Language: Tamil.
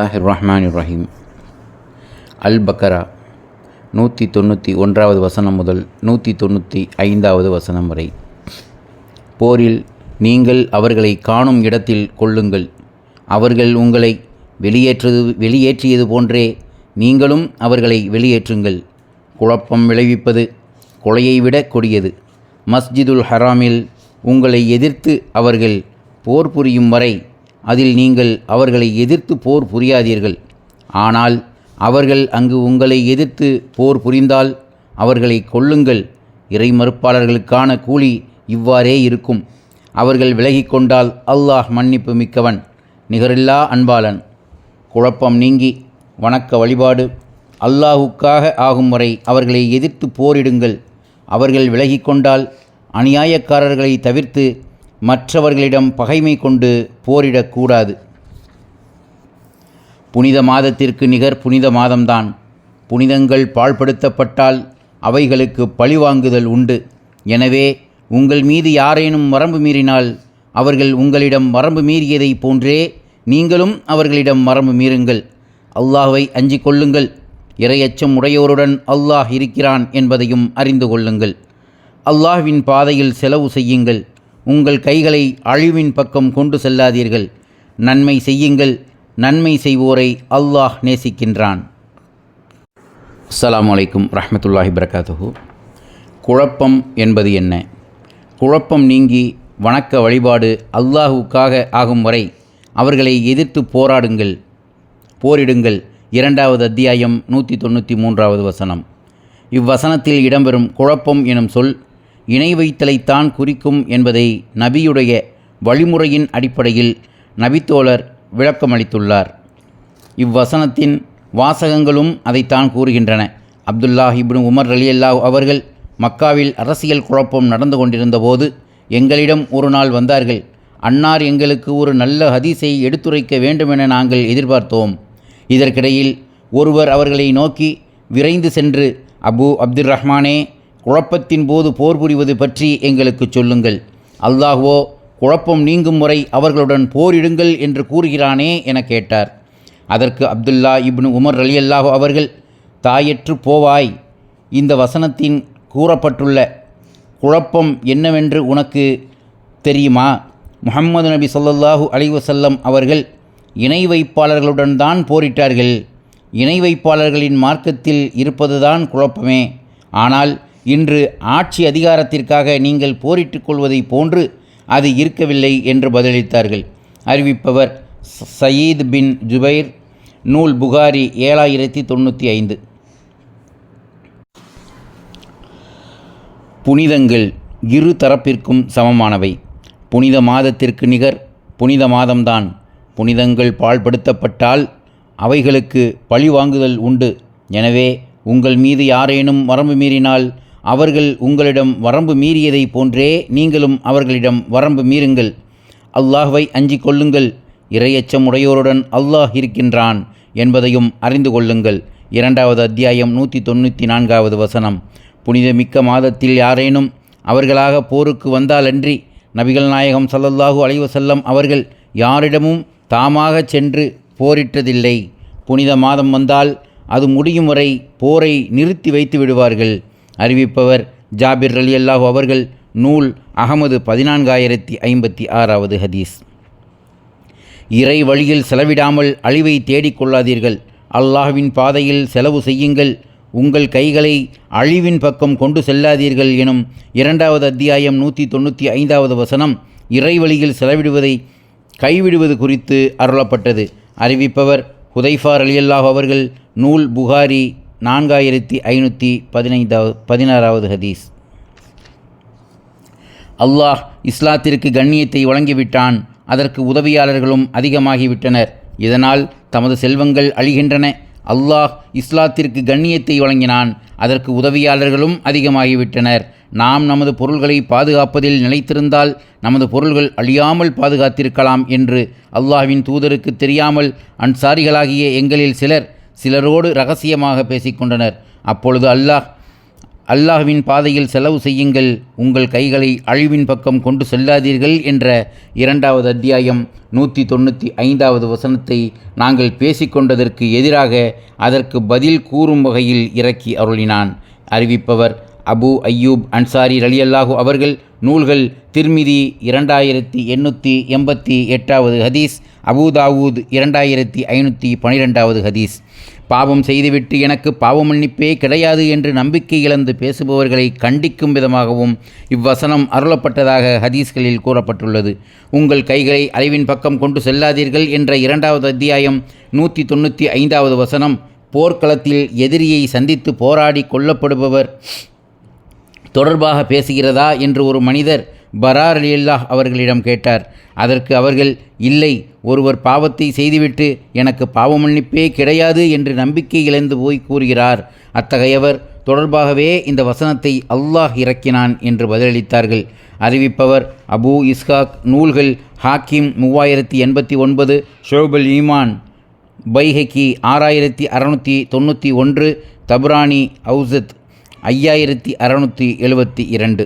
ரஹ்மான் ரஹீம் அல் பக்கரா நூற்றி தொண்ணூற்றி ஒன்றாவது வசனம் முதல் நூற்றி தொண்ணூற்றி ஐந்தாவது வசனம் வரை. போரில் நீங்கள் அவர்களை காணும் இடத்தில் கொள்ளுங்கள். அவர்கள் உங்களை வெளியேற்றது வெளியேற்றியது போன்றே நீங்களும் அவர்களை வெளியேற்றுங்கள். குழப்பம் விளைவிப்பது கொலையை விட கொடியது. மஸ்ஜிதுல் ஹராமில் உங்களை எதிர்த்து அவர்கள் போர் புரியும் வரை அதில் நீங்கள் அவர்களை எதிர்த்து போர் புரியாதீர்கள். ஆனால் அவர்கள் அங்கு உங்களை எதிர்த்து போர் புரிந்தால் அவர்களை கொல்லுங்கள். இறை மறுப்பாளர்களுக்கான கூலி இவ்வாறே இருக்கும். அவர்கள் விலகிக்கொண்டால் அல்லாஹ் மன்னிப்பு மிக்கவன். நிகரில்லா அன்பாளன் குழப்பம் நீங்கி வணக்க வழிபாடு. அல்லாஹுக்காக ஆகும் வரை அவர்களை எதிர்த்து போரிடுங்கள். அவர்கள் விலகிக்கொண்டால் அநியாயக்காரர்களை தவிர்த்து மற்றவர்களிடம் பகைமை கொண்டு போரிடக்கூடாது. புனித மாதத்திற்கு நிகர் புனித மாதம்தான். புனிதங்கள் பாழ்படுத்தப்பட்டால் அவைகளுக்கு பழிவாங்குதல் உண்டு. எனவே உங்கள் மீது யாரேனும் வரம்பு மீறினால் அவர்கள் உங்களிடம் வரம்பு மீறியதைப் போன்றே நீங்களும் அவர்களிடம் வரம்பு மீறுங்கள். அல்லாஹ்வை அஞ்சிக் கொள்ளுங்கள். இரையச்சம் உடையோருடன் அல்லாஹ் இருக்கிறான் என்பதையும் அறிந்து கொள்ளுங்கள். அல்லாஹ்வின் பாதையில் செலவு செய்யுங்கள். உங்கள் கைகளை அழிவின் பக்கம் கொண்டு செல்லாதீர்கள். நன்மை செய்யுங்கள். நன்மை செய்வோரை அல்லாஹ் நேசிக்கின்றான். அஸ்லாம் வலைக்கும் ரஹமத்துல்லாஹி வரகாத்துஹு குழப்பம் என்பது என்ன? குழப்பம் நீங்கி வணக்க வழிபாடு அல்லாஹுக்காக ஆகும் வரை அவர்களை எதிர்த்து போராடுங்கள். போரிடுங்கள். இரண்டாவது அத்தியாயம் நூற்றி தொண்ணூற்றி மூன்றாவது வசனம். இவ்வசனத்தில் இடம்பெறும் குழப்பம் எனும் சொல் இணை வைத்தலைத்தான் குறிக்கும் என்பதை நபியுடைய வழிமுறையின் அடிப்படையில் நபித்தோழர் விளக்கமளித்துள்ளார். இவ்வசனத்தின் வாசகங்களும் அதைத்தான் கூறுகின்றன. அப்துல்லாஹ் இப்னு உமர் ரலியல்லாஹ் அவர்கள் மக்காவில் அரசியல் குழப்பம் நடந்து கொண்டிருந்தபோது எங்களிடம் ஒரு நாள் வந்தார்கள். அன்னார் எங்களுக்கு ஒரு நல்ல ஹதீஸை எடுத்துரைக்க வேண்டுமென நாங்கள் எதிர்பார்த்தோம். இதற்கிடையில் ஒருவர் அவர்களை நோக்கி விரைந்து சென்று அபு அப்துர் ரஹ்மானே குழப்பத்தின் போது போர் புரிவது பற்றி எங்களுக்கு சொல்லுங்கள். அல்லாஹுவோ குழப்பம் நீங்கும் முறை அவர்களுடன் போரிடுங்கள் என்று கூறுகிறானே என கேட்டார். அதற்கு அப்துல்லா இப்னு உமர் அலி அல்லாஹோ அவர்கள் தாயற்று போவாய். இந்த வசனத்தின் கூறப்பட்டுள்ள குழப்பம் என்னவென்று உனக்கு தெரியுமா? முஹம்மது நபி சொல்லல்லாஹு அலைஹி அவர்கள் இணை வைப்பாளர்களுடன் தான் போரிட்டார்கள். இணை வைப்பாளர்களின் மார்க்கத்தில் இருப்பதுதான் குழப்பமே. ஆனால் இன்று ஆட்சி அதிகாரத்திற்காக நீங்கள் போரிட்டுக் கொள்வதைப் போன்று அது இருக்கவில்லை என்று பதிலளித்தார்கள். அறிவிப்பவர் சயீத் பின் ஜுபைர் நூல் புகாரி ஏழாயிரத்தி தொண்ணூற்றி ஐந்து. புனிதங்கள் இரு தரப்பிற்கும் சமமானவை. புனித மாதத்திற்கு நிகர் புனித மாதம்தான். புனிதங்கள் பாழ்படுத்தப்பட்டால் அவைகளுக்கு பழி வாங்குதல் உண்டு. எனவே உங்கள் மீது யாரேனும் வரம்பு மீறினால் அவர்கள் உங்களிடம் வரம்பு மீறியதைப் போன்றே நீங்களும் அவர்களிடம் வரம்பு மீறுங்கள். அல்லாஹ்வை அஞ்சிக் கொள்ளுங்கள். இரையச்சம் உடையோருடன் அல்லாஹ் இருக்கின்றான் என்பதையும் அறிந்து கொள்ளுங்கள். இரண்டாவது அத்தியாயம் நூற்றி தொண்ணூற்றி நான்காவது வசனம். புனிதமிக்க மாதத்தில் யாரேனும் அவர்களாக போருக்கு வந்தாலன்றி நபிகள் நாயகம் சல்லல்லாஹு அலைவசல்லம் அவர்கள் யாரிடமும் தாமாகச் சென்று போரிட்டதில்லை. புனித மாதம் வந்தால் அது முடியும் வரை போரை நிறுத்தி வைத்து விடுவார்கள். அறிவிப்பவர் ஜாபிர் அலி அல்லாஹு அவர்கள் நூல் அகமது பதினான்காயிரத்தி ஐம்பத்தி ஆறாவது ஹதீஸ். இறை வழியில் செலவிடாமல் அழிவை தேடிக்கொள்ளாதீர்கள் அல்லாஹ்வின் பாதையில் செலவு செய்யுங்கள். உங்கள் கைகளை அழிவின் பக்கம் கொண்டு செல்லாதீர்கள் எனும் இரண்டாவது அத்தியாயம் நூற்றி தொண்ணூற்றி ஐந்தாவது வசனம் இறை வழியில் செலவிடுவதை கைவிடுவது குறித்து அருளப்பட்டது. அறிவிப்பவர் ஹுதைஃபார் அலியல்லாஹ் அவர்கள் நூல் புகாரி நான்காயிரத்தி ஐநூற்றி பதினைந்தாவது பதினாறாவது ஹதீஸ். அல்லாஹ் இஸ்லாத்திற்கு கண்ணியத்தை வழங்கிவிட்டான். அதற்கு உதவியாளர்களும் அதிகமாகிவிட்டனர். இதனால் தமது செல்வங்கள் அழிகின்றன. அல்லாஹ் இஸ்லாத்திற்கு கண்ணியத்தை வழங்கினான். அதற்கு உதவியாளர்களும் அதிகமாகிவிட்டனர். நாம் நமது பொருள்களை பாதுகாப்பதில் நிலைத்திருந்தால் நமது பொருள்கள் அழியாமல் பாதுகாத்திருக்கலாம் என்று அல்லாஹ்வின் தூதருக்கு தெரியாமல் அன்சாரிகளாகிய எங்களில் சிலர் சிலரோடு ரகசியமாக பேசிக்கொண்டனர். அப்பொழுது அல்லாஹ் அல்லாஹ்வின் பாதையில் செலவு செய்யுங்கள் உங்கள் கைகளை அழிவின் பக்கம் கொண்டு செல்லாதீர்கள் என்ற இரண்டாவது அத்தியாயம் நூற்றி தொண்ணூற்றி ஐந்தாவது வசனத்தை நாங்கள் பேசிக்கொண்டதற்கு எதிராக அதற்கு பதில் கூறும் வகையில் இறக்கி அருளினான். அறிவிப்பவர் அபு ஐயூப் அன்சாரி ரலியல்லாஹு அவர்கள் நூல்கள் திர்மிதி இரண்டாயிரத்தி எண்ணூற்றி எண்பத்தி எட்டாவது ஹதீஸ் அபுதாவூத் இரண்டாயிரத்தி ஐநூற்றி பனிரெண்டாவது ஹதீஸ். பாவம் செய்துவிட்டு எனக்கு பாவ மன்னிப்பே கிடையாது என்று நம்பிக்கை இழந்து பேசுபவர்களை கண்டிக்கும் விதமாகவும் இவ்வசனம் அருளப்பட்டதாக ஹதீஸ்களில் கூறப்பட்டுள்ளது. உங்கள் கைகளை அறிவின் பக்கம் கொண்டு செல்லாதீர்கள் என்ற இரண்டாவது அத்தியாயம் நூற்றி தொண்ணூற்றி ஐந்தாவது வசனம் போர்க்களத்தில் எதிரியை சந்தித்து போராடி கொல்லப்படுபவர் தொடர்பாக பேசுகிறதா என்று ஒரு மனிதர் பரார் அலியல்லாஹ் அவர்களிடம் கேட்டார். அதற்கு அவர்கள் இல்லை ஒருவர் பாவத்தை செய்துவிட்டு எனக்கு பாவமன்னிப்பே கிடையாது என்று நம்பிக்கை இழந்து போய் கூறுகிறார். அத்தகையவர் தொடர்பாகவே இந்த வசனத்தை அல்லாஹ் இறக்கினான் என்று பதிலளித்தார்கள். அறிவிப்பவர் அபூ இஸ்ஹாக் நூல்கள் ஹாக்கிம் மூவாயிரத்தி எண்பத்தி ஒன்பது ஷோபல் ஈமான் பைஹக்கி ஆறாயிரத்தி அறநூற்றி தொண்ணூற்றி ஒன்று தப்ரானி அவுசத் ஐயாயிரத்தி அறநூற்றி எழுபத்தி இரண்டு.